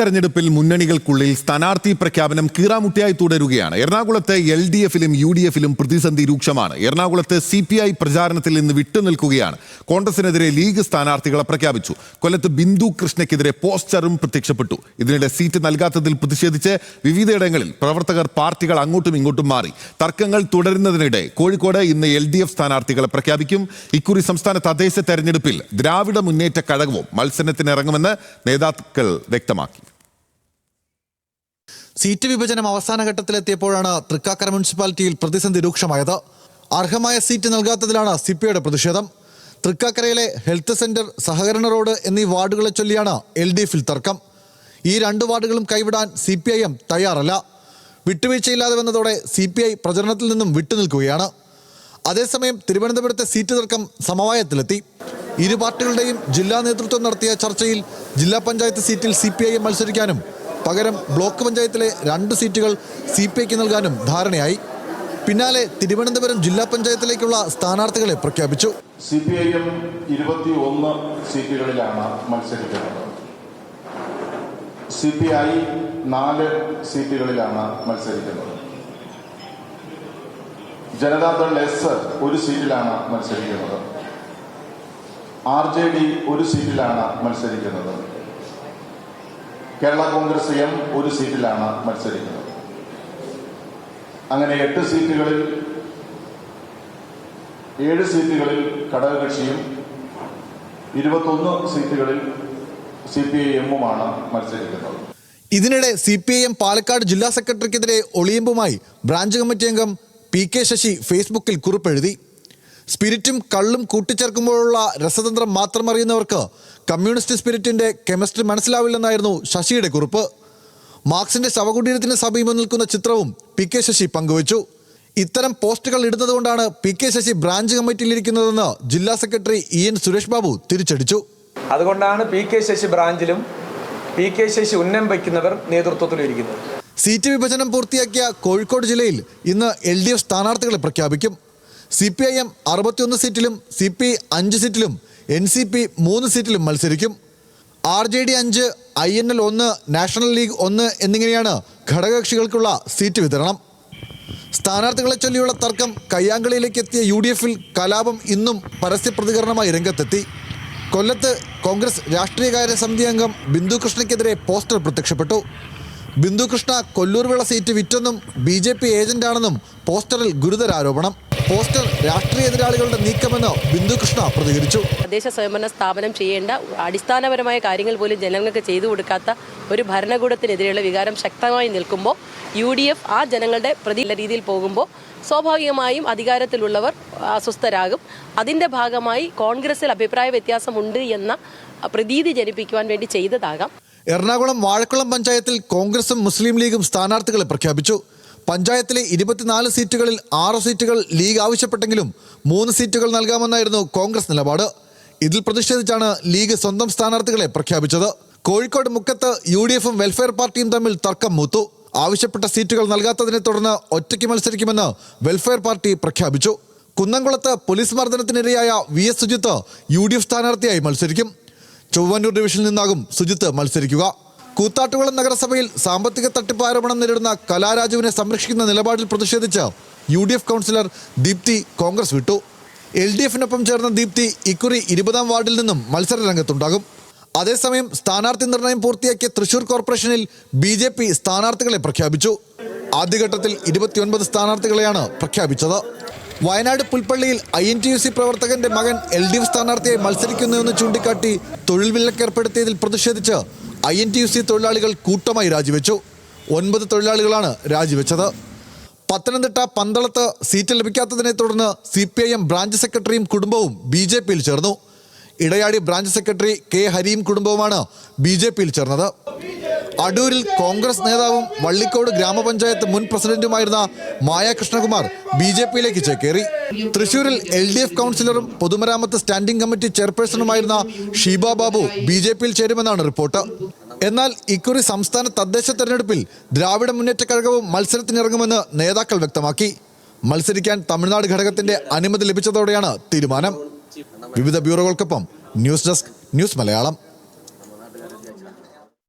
തെരഞ്ഞെടുപ്പിൽ മുന്നണികൾക്കുള്ളിൽ സ്ഥാനാർത്ഥി പ്രഖ്യാപനം കീറാമുട്ടിയായി തുടരുകയാണ്. എറണാകുളത്ത് എൽ ഡി എഫിലും യു ഡി എഫിലും പ്രതിസന്ധി രൂക്ഷമാണ്. എറണാകുളത്ത് സി പി ഐ പ്രചാരണത്തിൽ നിന്ന് വിട്ടുനിൽക്കുകയാണ് കോൺഗ്രസിനെതിരെ ലീഗ് സ്ഥാനാർത്ഥികളെ പ്രഖ്യാപിച്ചു. കൊല്ലത്ത് ബിന്ദു കൃഷ്ണയ്ക്കെതിരെ പോസ്റ്ററും പ്രത്യക്ഷപ്പെട്ടു. ഇതിനിടെ സീറ്റ് നൽകാത്തതിൽ പ്രതിഷേധിച്ച് വിവിധയിടങ്ങളിൽ പ്രവർത്തകർ പാർട്ടികൾ അങ്ങോട്ടും ഇങ്ങോട്ടും മാറി. തർക്കങ്ങൾ തുടരുന്നതിനിടെ കോഴിക്കോട് ഇന്ന് എൽ ഡി എഫ് സ്ഥാനാർത്ഥികളെ പ്രഖ്യാപിക്കും. ഇക്കുറി സംസ്ഥാന തദ്ദേശ തെരഞ്ഞെടുപ്പിൽ ദ്രാവിഡ മുന്നേറ്റ കഴകവും മത്സരത്തിനിറങ്ങുമെന്ന് നേതാക്കൾ വ്യക്തമാക്കി. സീറ്റ് വിഭജനം അവസാന ഘട്ടത്തിലെത്തിയപ്പോഴാണ് തൃക്കാക്കര മുനിസിപ്പാലിറ്റിയിൽ പ്രതിസന്ധി രൂക്ഷമായത്. അർഹമായ സീറ്റ് നൽകാത്തതിലാണ് സിപിഐയുടെ പ്രതിഷേധം. തൃക്കാക്കരയിലെ ഹെൽത്ത് സെന്റർ സഹകരണ റോഡ് എന്നീ വാർഡുകളെ ചൊല്ലിയാണ് എൽ ഡി എഫിൽ തർക്കം. ഈ രണ്ട് വാർഡുകളും കൈവിടാൻ സി പി ഐ എം തയ്യാറല്ല. വിട്ടുവീഴ്ചയില്ലാതെ വന്നതോടെ സി പി ഐ പ്രചരണത്തിൽ നിന്നും വിട്ടുനിൽക്കുകയാണ്. അതേസമയം തിരുവനന്തപുരത്തെ സീറ്റ് തർക്കം സമവായത്തിലെത്തി. ഇരു പാർട്ടികളുടെയും ജില്ലാ നേതൃത്വം നടത്തിയ ചർച്ചയിൽ ജില്ലാ പഞ്ചായത്ത് സീറ്റിൽ സി പി ഐ എം മത്സരിക്കാനും പകരം ബ്ലോക്ക് പഞ്ചായത്തിലെ രണ്ട് സീറ്റുകൾ സി പി ഐക്ക് നൽകാനും ധാരണയായി. പിന്നാലെ തിരുവനന്തപുരം ജില്ലാ പഞ്ചായത്തിലേക്കുള്ള സ്ഥാനാർത്ഥികളെ പ്രഖ്യാപിച്ചു. സി പി ഐ എം ഇരുപത്തി ഒന്ന് സീറ്റുകളിലാണ് മത്സരിക്കുന്നത്. സി പി ഐ നാല് സീറ്റുകളിലാണ് മത്സരിക്കുന്നത്. ജനതാദൾ എസ് ഒരു സീറ്റിലാണ് മത്സരിക്കുന്നത്. ആർ ജെ ഡി ഒരു സീറ്റിലാണ് മത്സരിക്കുന്നത്. കേരള കോൺഗ്രസ് എം ഒരു സീറ്റിലാണ് മത്സരിക്കുന്നത്. അങ്ങനെ എട്ട് സീറ്റുകളിൽ ഏഴ് സീറ്റുകളിൽ ഘടകകക്ഷിയും ഇരുപത്തൊന്ന് സീറ്റുകളിൽ സി പി ഐ എമ്മുമാണ് മത്സരിക്കുന്നത്. ഇതിനിടെ C P I M Palakkad ജില്ലാ സെക്രട്ടറിക്കെതിരെ ഒളിയമ്പുമായി ബ്രാഞ്ച് കമ്മിറ്റി അംഗം പി കെ ശശി ഫേസ്ബുക്കിൽ കുറിപ്പെഴുതി. സ്പിരിറ്റും കള്ളും കൂട്ടിച്ചേർക്കുമ്പോഴുള്ള രസതന്ത്രം മാത്രം അറിയുന്നവർക്ക് കമ്മ്യൂണിസ്റ്റ് സ്പിരിറ്റിന്റെ കെമിസ്ട്രി മനസ്സിലാവില്ലെന്നായിരുന്നു ശശിയുടെ കുറിപ്പ്. മാർക്സിന്റെ ശവകുടീരത്തിന് സമീപം നിൽക്കുന്ന ചിത്രവും പി കെ ശശി പങ്കുവച്ചു. ഇത്തരം പോസ്റ്റുകൾ ഇടുന്നതുകൊണ്ടാണ് പി കെ ശശി ബ്രാഞ്ച് കമ്മിറ്റിയിലിരിക്കുന്നതെന്ന് ജില്ലാ secretary E N Suresh Babu തിരിച്ചടിച്ചു. അതുകൊണ്ടാണ് പി കെ ശശി ബ്രാഞ്ചിലും പി കെ ശശി ഉന്നം വയ്ക്കുന്നവർ നേതൃത്വത്തിലും ഇരിക്കുന്നത്. സീറ്റ് വിഭജനം പൂർത്തിയാക്കിയ കോഴിക്കോട് ജില്ലയിൽ ഇന്ന് എൽ ഡി എഫ് സ്ഥാനാർത്ഥികളെ പ്രഖ്യാപിക്കും. സി പി ഐ എം അറുപത്തിയൊന്ന് സീറ്റിലും സി പി അഞ്ച് സീറ്റിലും എൻ സി പി മൂന്ന് സീറ്റിലും മത്സരിക്കും. ആർ ജെ ഡി അഞ്ച് ഐ എൻ എൽ ഒന്ന് നാഷണൽ ലീഗ് ഒന്ന് എന്നിങ്ങനെയാണ് ഘടകകക്ഷികൾക്കുള്ള സീറ്റ് വിതരണം. സ്ഥാനാർത്ഥികളെ ചൊല്ലിയുള്ള തർക്കം കയ്യാങ്കളിയിലേക്ക് എത്തിയ യു ഡി എഫിൽ കലാപം ഇന്നും പരസ്യ പ്രതികരണമായി രംഗത്തെത്തി. കൊല്ലത്ത് കോൺഗ്രസ് രാഷ്ട്രീയകാര്യ സമിതി അംഗം ബിന്ദു കൃഷ്ണയ്ക്കെതിരെ പോസ്റ്റർ പ്രത്യക്ഷപ്പെട്ടു. ബിന്ദു കൃഷ്ണ കൊല്ലൂർവിള സീറ്റ് വിറ്റെന്നും ബി ജെ പി ഏജന്റാണെന്നും പോസ്റ്ററിൽ ഗുരുതര ആരോപണം പോസ്റ്റർ രാഷ്ട്രീയ എതിരാളികളുടെ നീക്കമെന്ന് ബിന്ദുകൃഷ്ണ പ്രതികരിച്ചു. തദ്ദേശ സ്വയംഭരണ സ്ഥാപനം ചെയ്യേണ്ട അടിസ്ഥാനപരമായ കാര്യങ്ങൾ പോലും ജനങ്ങൾക്ക് ചെയ്തു കൊടുക്കാത്ത ഒരു ഭരണകൂടത്തിനെതിരെയുള്ള വികാരം ശക്തമായി നിൽക്കുമ്പോൾ യു ഡി എഫ് ആ ജനങ്ങളുടെ പ്രതി രീതിയിൽ പോകുമ്പോൾ സ്വാഭാവികമായും അധികാരത്തിലുള്ളവർ അസ്വസ്ഥരാകും. അതിന്റെ ഭാഗമായി കോൺഗ്രസിൽ അഭിപ്രായ വ്യത്യാസമുണ്ട് എന്ന പ്രതീതി ജനിപ്പിക്കുവാൻ വേണ്ടി ചെയ്തതാകാം. എറണാകുളം വാഴക്കുളം പഞ്ചായത്തിൽ കോൺഗ്രസും മുസ്ലിം ലീഗും സ്ഥാനാർത്ഥികളെ പ്രഖ്യാപിച്ചു. പഞ്ചായത്തിലെ ഇരുപത്തിനാല് സീറ്റുകളിൽ ആറ് സീറ്റുകൾ ലീഗ് ആവശ്യപ്പെട്ടെങ്കിലും മൂന്ന് സീറ്റുകൾ നൽകാമെന്നായിരുന്നു കോൺഗ്രസ് നിലപാട്. ഇതിൽ പ്രതിഷേധിച്ചാണ് ലീഗ് സ്വന്തം സ്ഥാനാർത്ഥികളെ പ്രഖ്യാപിച്ചത്. കോഴിക്കോട് മുക്കത്ത് യു ഡി എഫും വെൽഫെയർ പാർട്ടിയും തമ്മിൽ തർക്കം മൂത്തു. ആവശ്യപ്പെട്ട സീറ്റുകൾ നൽകാത്തതിനെ തുടർന്ന് ഒറ്റയ്ക്ക് മത്സരിക്കുമെന്ന് വെൽഫെയർ പാർട്ടി പ്രഖ്യാപിച്ചു. കുന്നംകുളത്ത് police മർദ്ദനത്തിനിരയായ V S Sujith U D F സ്ഥാനാർത്ഥിയായി മത്സരിക്കും. ചൊവ്വന്നൂർ ഡിവിഷനിൽ നിന്നാകും സുജിത്ത് മത്സരിക്കുക. കൂത്താട്ടുകുളം നഗരസഭയിൽ സാമ്പത്തിക തട്ടിപ്പ് ആരോപണം നേരിടുന്ന കലാരാജുവിനെ സംരക്ഷിക്കുന്ന നിലപാടിൽ പ്രതിഷേധിച്ച് U D F councillor Deepthi Congress വിട്ടു. എൽ ഡി എഫിനൊപ്പം ചേർന്ന ദീപ്തി ഇക്കുറി ഇരുപതാം വാർഡിൽ നിന്നും മത്സര രംഗത്തുണ്ടാകും. അതേസമയം സ്ഥാനാർത്ഥി നിർണയം പൂർത്തിയാക്കിയ തൃശൂർ കോർപ്പറേഷനിൽ ബി ജെ പി സ്ഥാനാർത്ഥികളെ പ്രഖ്യാപിച്ചു. ആദ്യഘട്ടത്തിൽ ഇരുപത്തിയൊൻപത് സ്ഥാനാർത്ഥികളെയാണ് പ്രഖ്യാപിച്ചത്. Wayanad പുൽപ്പള്ളിയിൽ I N T U C പ്രവർത്തകന്റെ മകൻ എൽ ഡി എഫ് സ്ഥാനാർത്ഥിയായി മത്സരിക്കുന്നുവെന്ന് ചൂണ്ടിക്കാട്ടി തൊഴിൽ വിലക്കേർപ്പെടുത്തിയതിൽ പ്രതിഷേധിച്ച് I N T U C തൊഴിലാളികൾ കൂട്ടമായി രാജിവെച്ചു. ഒൻപത് തൊഴിലാളികളാണ് രാജിവെച്ചത്. പത്തനംതിട്ട പന്തളത്ത് സീറ്റ് ലഭിക്കാത്തതിനെ തുടർന്ന് C P I M branch സെക്രട്ടറിയും കുടുംബവും ബി ജെ പിയിൽ ചേർന്നു. ഇടയാടി ബ്രാഞ്ച് സെക്രട്ടറി കെ ഹരിയും കുടുംബവുമാണ് ബി ജെ പിയിൽ ചേർന്നത്. അടൂരിൽ കോൺഗ്രസ് നേതാവും വള്ളിക്കോട് ഗ്രാമപഞ്ചായത്ത് മുൻ പ്രസിഡന്റുമായിരുന്ന മായ കൃഷ്ണകുമാർ ബി ജെ പിയിലേക്ക് ചേക്കേറി. തൃശൂരിൽ എൽ ഡി എഫ് കൗൺസിലറും പൊതുമരാമത്ത് സ്റ്റാൻഡിംഗ് കമ്മിറ്റി ചെയർപേഴ്സണുമായിരുന്ന ഷീബ ബാബു ബി ജെ പിയിൽ ചേരുമെന്നാണ് റിപ്പോർട്ട്. എന്നാൽ ഇക്കുറി സംസ്ഥാന തദ്ദേശ തെരഞ്ഞെടുപ്പിൽ ദ്രാവിഡ മുന്നേറ്റ കഴകവും മത്സരത്തിനിറങ്ങുമെന്ന് നേതാക്കൾ വ്യക്തമാക്കി. മത്സരിക്കാൻ തമിഴ്നാട് ഘടകത്തിന്റെ അനുമതി ലഭിച്ചതോടെയാണ് തീരുമാനം. വിവിധ ബ്യൂറോകൾക്കൊപ്പം ന്യൂസ് ഡെസ്ക് ന്യൂസ് മലയാളം.